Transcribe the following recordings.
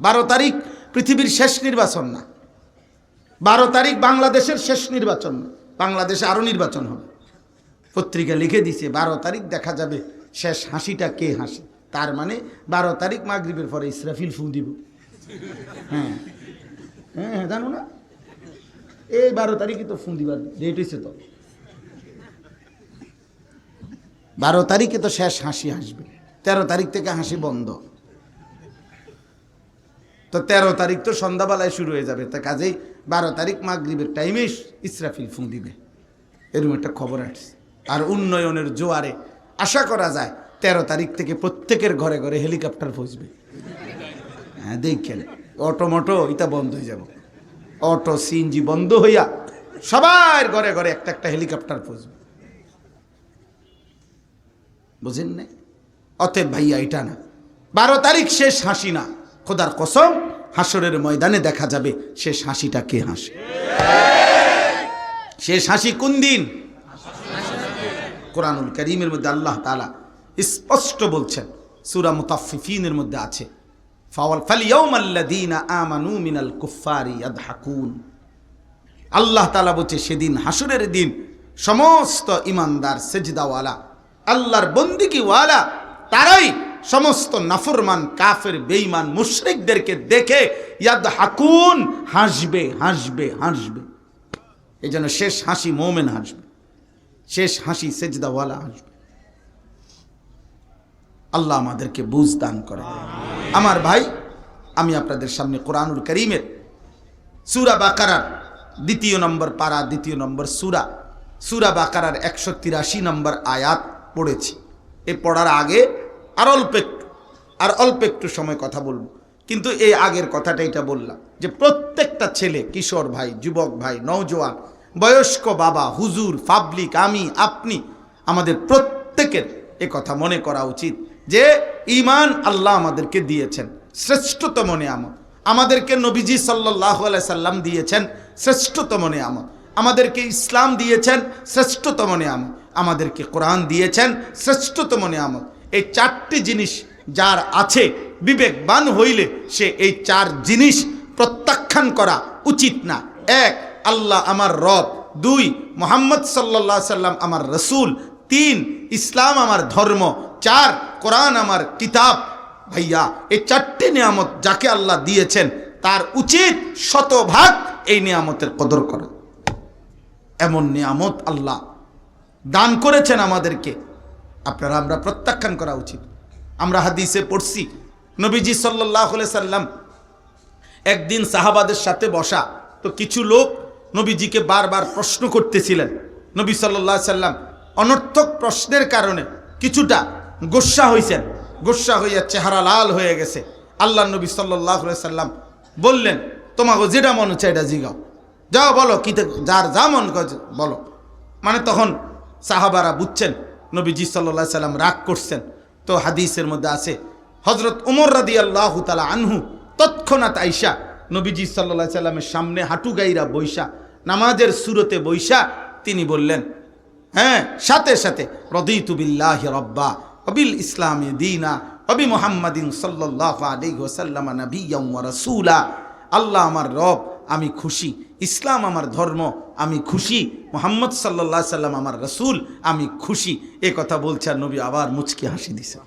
বারো তারিখ পৃথিবীর শেষ নির্বাচন না। বারো তারিখ বাংলাদেশের শেষ নির্বাচন বাংলাদেশে আরও নির্বাচন হবে। পত্রিকা লিখে দিছে, বারো তারিখ দেখা যাবে শেষ হাসিটা কে হাসে। তার মানে বারো তারিখ মাগরিবের পরে ইসরাফিল ফু দিব। হ্যাঁ। হ্যাঁ হ্যাঁ জানো না? এই বারো তারিখে তো ফোন দিবার ডেট হয়েছে তো। বারো তারিখে তো শেষ হাসি হাসবে। তেরো তারিখ থেকে হাসি বন্ধ। তো তেরো তারিখ তো সন্ধ্যাবেলায় শুরু হয়ে যাবে। তা কাজেই বারো তারিখ মাগরিবের টাইমে ইসরাফিল ফুঁ দিবে। এরকম একটা খবর আসছে। আর উন্নয়নের জোয়ারে আশা করা যায় তেরো তারিখ থেকে প্রত্যেকের ঘরে ঘরে হেলিকপ্টার পৌঁছবে হ্যাঁ দেখেন, অটো মটো, এটা বন্ধ হয়ে যাব। অটো সিএনজি বন্ধ হইয়া সবার ঘরে ঘরে একটা একটা হেলিকপ্টার পৌঁছবে বুঝেন না অতএব ভাইয়া, এটা না। বারো তারিখ শেষ হাসি না খোদার কসম হাসরের ময়দানে দেখা যাবে শেষ হাসিটা কে হাসে? শেষ হাসি কোন দিন? কোরআনুল করিমের মধ্যে আল্লাহ তালা স্পষ্ট বলছেন সুরা মুতাফিফিনের মধ্যে আছে ফাওয়াল ফালিয়াউমাল্লাযীনা আমানু মিনাল কুফফারি ইয়াদহাকুন। আল্লাহ তালা বলছে সেদিন হাসুরের দিন সমস্ত ইমানদার সেজদাওয়ালা আল্লাহর বন্দিকিওয়ালা তারাই সমস্ত নাফরমান, কাফের, বেঈমান, মুশরিকদেরকে দেখে ইয়াদ হাকুন হাসবে হাসবে হাসবে। এই জন্য শেষ হাসি মোমেন হাসবে। শেষ হাসি সেজদাওয়ালা হাসবে। আল্লাহ আমাদেরকে বুঝ দান করে। আমার ভাই, আমি আপনাদের সামনে কোরআনুল করিমের সুরা বাকারার দ্বিতীয় নম্বর পারা, দ্বিতীয় নম্বর সুরা সুরা বাকারার একশো তিরাশি নম্বর আয়াত পড়েছি। এ পড়ার আগে আর অল্প একটু, আর অল্প একটু সময় কথা বলব। কিন্তু এই আগের কথাটা এটা বললাম যে প্রত্যেকটা ছেলে, কিশোর ভাই, যুবক ভাই, নওজোয়ান, বয়স্ক বাবা, হুজুর পাবলিক আমি, আপনি, আমাদের প্রত্যেকের এ কথা মনে করা উচিত যে ইমান আল্লাহ আমাদেরকে দিয়েছেন। শ্রেষ্ঠতম নিয়ামত। আমাদেরকে নবীজি সাল্লাহ আলাই সাল্লাম দিয়েছেন শ্রেষ্ঠতম নিয়ামত। আমাদেরকে ইসলাম দিয়েছেন শ্রেষ্ঠতম নিয়ামত। আমাদেরকে কোরআন দিয়েছেন শ্রেষ্ঠতম নিয়ামত। এই চারটি জিনিস যার আছে, বিবেকবান হইলে সে এই চার জিনিস প্রত্যাখ্যান করা উচিত না। এক, আল্লাহ আমার রব। দুই, মোহাম্মদ সাল্লাহ সাল্লাম আমার রসুল। তিন, ইসলাম আমার ধর্ম। চার, কোরআন আমার কিতাব। ভাইয়া, এই চারটি নিয়ামত যাকে আল্লাহ দিয়েছেন, তার উচিত শতভাগ এই নিয়ামতের কদর করা। এমন নিয়ামত আল্লাহ দান করেছেন আমাদেরকে। আপনারা আমরা প্রত্যাখ্যান করা উচিত। আমরা হাদিসে পড়ছি, নবীজি সাল্লাহ সাল্লাম একদিন সাহাবাদের সাথে বসা, তো কিছু লোক নবীজিকে বারবার প্রশ্ন করতেছিলেন। নবী সাল্লাহ সাল্লাম অনর্থক প্রশ্নের কারণে কিছুটা গোস্সা হয়েছেন গোস্সা হইয়া চেহারা লাল হয়ে গেছে। আল্লাহ নবী সাল্লাহ সাল্লাম বললেন তোমাকে যেটা মনে হচ্ছে এটা জিগাও। যাও বলো, কি যার যা মন বলো। মানে তখন সাহাবারা বুঝছেন, নবীজি সাল্লা সাল্লাম রাগ করছেন। তো হাদিসের মধ্যে আছে হজরত উমর রাদি আল্লাহ তালা আনহু তৎক্ষণাৎ আইসা নবীজি সাল্লা সাল্লামের সামনে হাঁটু গাইরা বৈশা নামাজের সুরতে বৈশা তিনি বললেন হ্যাঁ সাথে সাথে রদিতুবিল্লাহ রব্বা, অবিল ইসলামী দিনা, অবি মোহাম্মদিন সাল্লাহ আলী ওসাল্লাম নবীম রসুলা, আল্লাহ আমার রব, আমি খুশি। ইসলাম আমার ধর্ম, আমি খুশি। মোহাম্মদ সাল্লাহ সাল্লাম আমার রসুল, আমি খুশি। এ কথা বলছে আর নবী আবার মুচকি হাসি দিছে।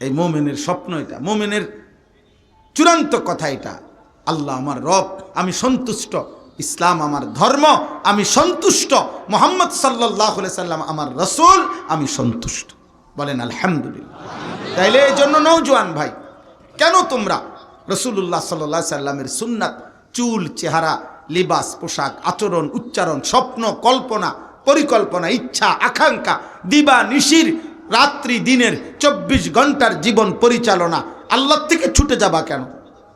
এই মোমেনের স্বপ্ন এটা। মোমেনের চূড়ান্ত কথা এটা। আল্লাহ আমার রব, আমি সন্তুষ্ট। ইসলাম আমার ধর্ম, আমি সন্তুষ্ট। মোহাম্মদ সাল্লাহ সাল্লাম আমার রসুল, আমি সন্তুষ্ট। বলেন আলহামদুলিল্লাহ। তাইলে এই জন্য নৌজোয়ান ভাই, কেন তোমরা রসুল্লাহ সাল্লাহ সাল্লামের সুন্নাত, চুল, চেহারা, লিবাস, পোশাক, আচরণ, উচ্চারণ, স্বপ্ন, কল্পনা, পরিকল্পনা, ইচ্ছা, আকাঙ্ক্ষা, দিবা, নিশির, রাত্রি, দিনের চব্বিশ ঘণ্টার জীবন পরিচালনা। আল্লাহ থেকে ছুটে যাবা কেন?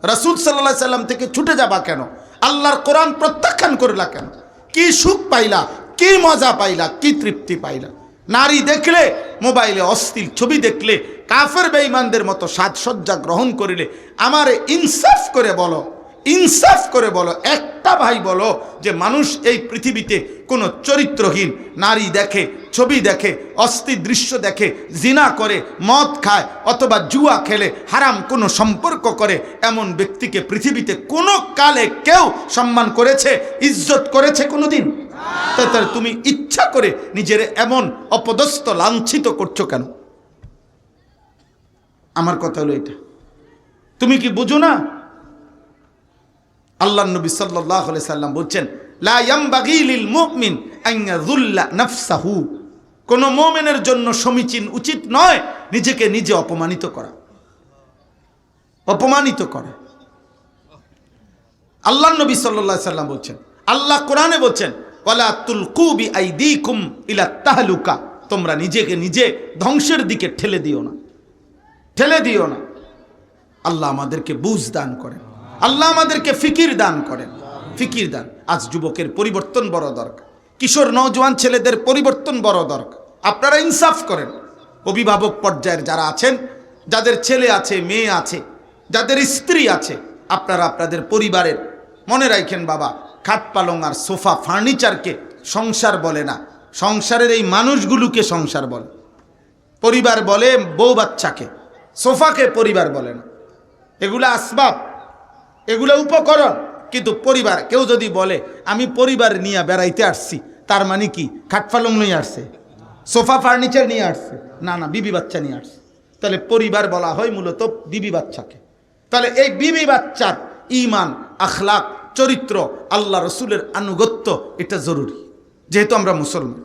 রসুল সাল্লাহ সাল্লাম থেকে ছুটে যাবা কেন? আল্লাহর কোরআন প্রত্যাখ্যান করলা কেন? কি সুখ পাইলা? কি মজা পাইলা? কি তৃপ্তি পাইলা? নারী দেখলে, মোবাইলে অস্থির ছবি দেখলে, কাফের বেঈমানদের মতো সাজসজ্জা গ্রহণ করিলে আমারে ইনসাফ করে বলো। ইনসাফ করে বলো, একটা ভাই বলো যে মানুষ এই পৃথিবীতে কোনো চরিত্রহীন, নারী দেখে, ছবি দেখে, অস্থির দৃশ্য দেখে, জিনা করে, মদ খায় অথবা জুয়া খেলে, হারাম কোনো সম্পর্ক করে, এমন ব্যক্তিকে পৃথিবীতে কোনো কালে কেউ সম্মান করেছে, ইজ্জত করেছে কোনো দিন তাহলে তুমি ইচ্ছা করে নিজের এমন অপদস্থ, লাঞ্ছিত করছ কেন? আমার কথা হলো এটা। তুমি কি বুঝো না? আল্লাহ নবী সাল্লাহ সাল্লাম বলছেন কোন মুমিনের জন্য সমীচীন উচিত নয় নিজেকে নিজে অপমানিত করা। অপমানিত করা। আল্লাহ নবী সাল্লাল্লাহু সাল্লাম বলছেন, আল্লাহ কোরআনে বলছেন তোমরা নিজেকে নিজে ধ্বংসের দিকে ঠেলে দিও না। ঠেলে দিও না। আল্লাহ আমাদেরকে বুঝ দান করেন। আল্লাহ আমাদেরকে ফিকির দান করেন। ফিকির দান। আজ যুবকের পরিবর্তন বড় দরকার। কিশোর, নওজোয়ান ছেলেদের পরিবর্তন বড় দরকার। আপনারা ইনসাফ করেন। অভিভাবক পর্যায়ের যারা আছেন, যাদের ছেলে আছে, মেয়ে আছে, যাদের স্ত্রী আছে, আপনারা আপনাদের পরিবারের, মনে রাখেন বাবা, খাট পালং আর সোফা ফার্নিচারকে সংসার বলে না। সংসারের এই মানুষগুলোকে সংসার বলে। পরিবার বলে বউ বাচ্চাকে। সোফাকে পরিবার বলে না। এগুলো আসবাব। এগুলো উপকরণ। কিন্তু পরিবার, কেউ যদি বলে, আমি পরিবার নিয়ে বেড়াইতে আসছি, তার মানে কি? খাটফালং নিয়ে আসছে, সোফা ফার্নিচার নিয়ে আসছে, না না, বিবি বাচ্চা নিয়ে আসছে। তাহলে পরিবার বলা হয় মূলত বিবি বাচ্চাকে। তাহলে এই বিবি বাচ্চার ইমান আখলাক, চরিত্র আল্লাহ রসুলের আনুগত্য, এটা জরুরি। যেহেতু আমরা মুসলমান।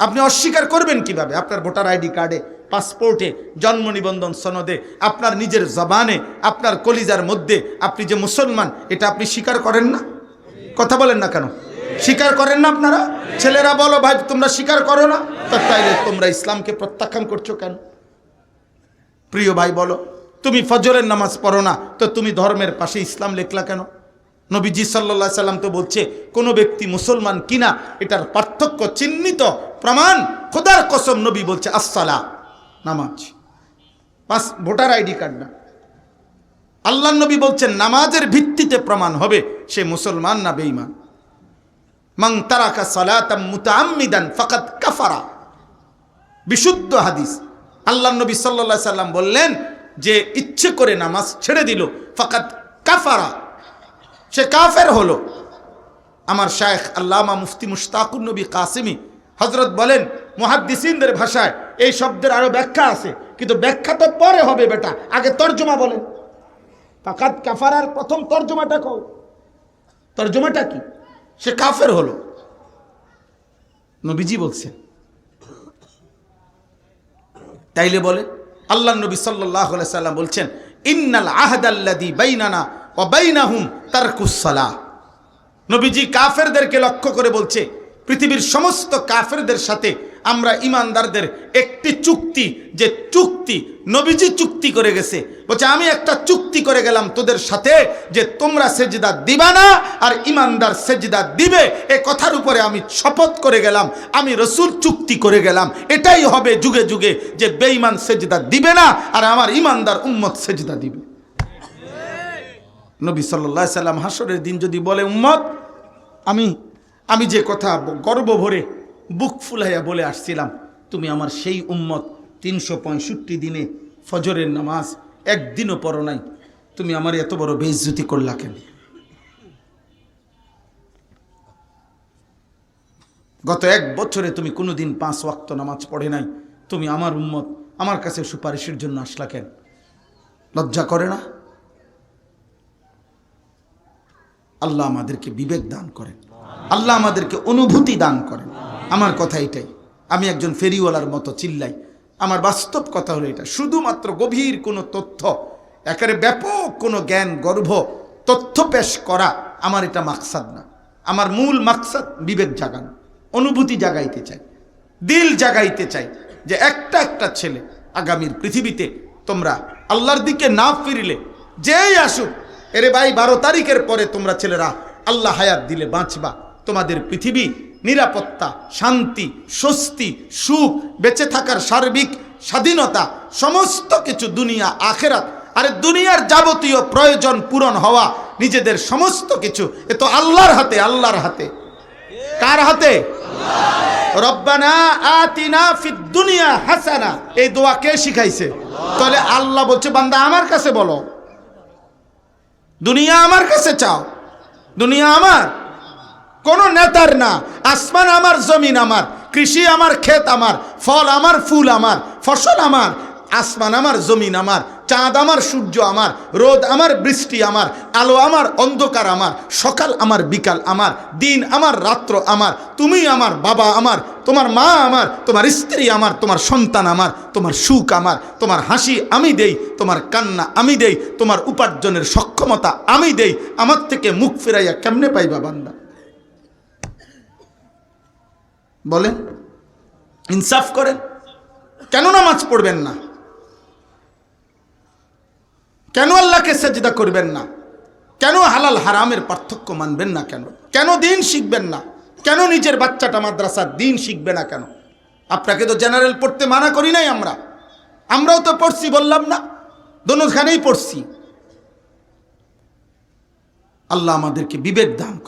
আপনি অস্বীকার করবেন কীভাবে? আপনার ভোটার আইডি কার্ডে পাসপোর্টে জন্ম নিবন্ধন সনদে আপনার নিজের জবানে, আপনার কলিজার মধ্যে আপনি যে মুসলমান, এটা আপনি স্বীকার করেন না? কথা বলেন না কেন? স্বীকার করেন না আপনারা? ছেলেরা বলো, ভাই, তোমরা স্বীকার করো না? তা তাইলে তোমরা ইসলামকে প্রত্যাখ্যান করছ কেন? প্রিয় ভাই, বলো, তুমি ফজরের নামাজ পড়ো না, তো তুমি ধর্মের পাশে ইসলাম লেখলা কেন? নবীজি সাল্লা সাল্লাম তো বলছে, কোনো ব্যক্তি মুসলমান কিনা, এটার পার্থক্য চিহ্নিত, প্রমাণ খোদার কসম নবী বলছে আসসালা নামাজ। পাস ভোটার আইডি কার্ড না। আল্লাহ নবী বলছেন, নামাজের ভিত্তিতে প্রমাণ হবে, সে মুসলমান না বেঈমান। মাং তারাকা সালাতাম মুতাআম্মিদান ফাকাত কাফারা। বিশুদ্ধ হাদিস। আল্লাহ নবী সাল্লা সাল্লাম বললেন যে, ইচ্ছে করে নামাজ ছেড়ে দিল ফাকাত কাফারা। সে কাফের হলো। আমার শায়েখ আল্লামা মুফতি মুশতাকুর নবী কাসিমি হজরত বলেন মুহাদ্দিসিনদের ভাষায় এই শব্দের আরও ব্যাখ্যা আছে। কিন্তু ব্যাখ্যা তো পরে হবে বেটা, আগে তর্জমা বলেন। ফাকাত কাফারার প্রথম তর্জমাটা কও। তর্জমাটা কি? সে কাফের হলো। নবীজি বলছেন। তাইলে বলে, আল্লাহ নবী সাল্লাহ সাল্লাম বলছেন, ইন্নাল আহদাল্লাদি বাইনানা ও বাইনাহুম তারকুসালা নবীজি কাফেরদেরকে লক্ষ্য করে বলছে, পৃথিবীর সমস্ত কাফেরদের সাথে আমরা ইমানদারদের একটি চুক্তি, যে চুক্তি নবীজি চুক্তি করে গেছে। বলছে, আমি একটা চুক্তি করে গেলাম তোদের সাথে, যে তোমরা সেজদা দিবা না আর ইমানদার সেজদা দিবে। এ কথার উপরে আমি শপথ করে গেলাম, আমি রসুল চুক্তি করে গেলাম। এটাই হবে যুগে যুগে যে বেঈমান সেজদা দিবে না আর আমার ইমানদার উম্মত সেজদা দিবে। নবী সাল্লাহ সাল্লাম হাসরের দিন যদি বলে, উম্মত, আমি আমি যে কথা গর্ব ভরে বুক ফুলাইয়া বলে আসছিলাম, তুমি আমার সেই উম্মত তিনশো পঁয়ষট্টি দিনে ফজরের নামাজ একদিনও পড়ো নাই। তুমি আমার এত বড় বেইজ্জতি করলা কেন? গত এক বছরে তুমি কোনোদিন পাঁচ ওয়াক্ত নামাজ পড়ে নাই। তুমি আমার উম্মত, আমার কাছে সুপারিশের জন্য আসলা কেন? লজ্জা করে না? আল্লাহ আমাদেরকে বিবেক দান করেন। আল্লাহ আমাদেরকে অনুভূতি দান করেন। আমার কথা এটাই। আমি একজন ফেরিওয়ালার মতো চিল্লাই। আমার বাস্তব কথা হলো এটা। শুধুমাত্র গভীর কোনো তথ্য, একেবারে ব্যাপক কোনো জ্ঞান, গর্ভ, তথ্য পেশ করা আমার এটা মাকসাদ না। আমার মূল মাকসাদ বিবেক জাগানো, অনুভূতি জাগাইতে চাই, দিল জাগাইতে চাই যে একটা একটা ছেলে আগামীর পৃথিবীতে তোমরা আল্লাহর দিকে না ফিরিলে, যেই আসুক, এরে ভাই বারো তারিখের পরে তোমরা ছেলেরা আল্লাহ হায়াত দিলে বাঁচবা। তোমাদের পৃথিবী নিরাপত্তা, শান্তি, স্বস্তি, সুখ, বেঁচে থাকার সার্বিক স্বাধীনতা, সমস্ত কিছু দুনিয়া, আখেরাত, আরে দুনিয়ার যাবতীয় প্রয়োজন পূরণ হওয়া, নিজেদের সমস্ত কিছু, এ তো আল্লাহর হাতে আল্লাহর হাতে। কার হাতে? রব্বানা আতিনা ফিদ দুনিয়া হাসানা। এই দোয়া কে শিখাইছে? তাহলে আল্লাহ বলছে, বান্দা আমার কাছে বলো। দুনিয়া আমার কাছে চাও। দুনিয়া আমার। কোন নেতার না। আসমান আমার, জমিন আমার, কৃষি আমার, ক্ষেত আমার, ফল আমার, ফুল আমার, ফসল আমার, আসমান আমার, জমিন আমার, চাঁদ আমার, সূর্য আমার, রোদ আমার, বৃষ্টি আমার, আলো আমার, অন্ধকার আমার, সকাল আমার, বিকাল আমার, দিন আমার, রাত্র আমার, তুমি আমার, বাবা আমার, তোমার মা আমার, তোমার স্ত্রী আমার, তোমার সন্তান আমার, তোমার সুখ আমার, তোমার হাসি আমি দেই, তোমার কান্না আমি দেই, তোমার উপার্জনের সক্ষমতা আমি দেই, আমার থেকে মুখ ফিরাইয়া কেমনে পাইবা বান্দা? বলেন। ইনসাফ করেন। কেন নামাজ পড়বেন না? কেন আল্লাহকে সেজদা করবেন না? কেন হালাল হারামের পার্থক্য মানবেন না কেন? কেন দিন শিখবেন না? কেন নিজের বাচ্চাটা মাদ্রাসার দিন শিখবে না কেন? আপনাকে তো জেনারেল পড়তে মানা করি নাই আমরা। আমরাও তো পড়ছি, বললাম না। দোনোখানেই পড়ছি। আল্লাহ আমাদেরকে বিবেক দান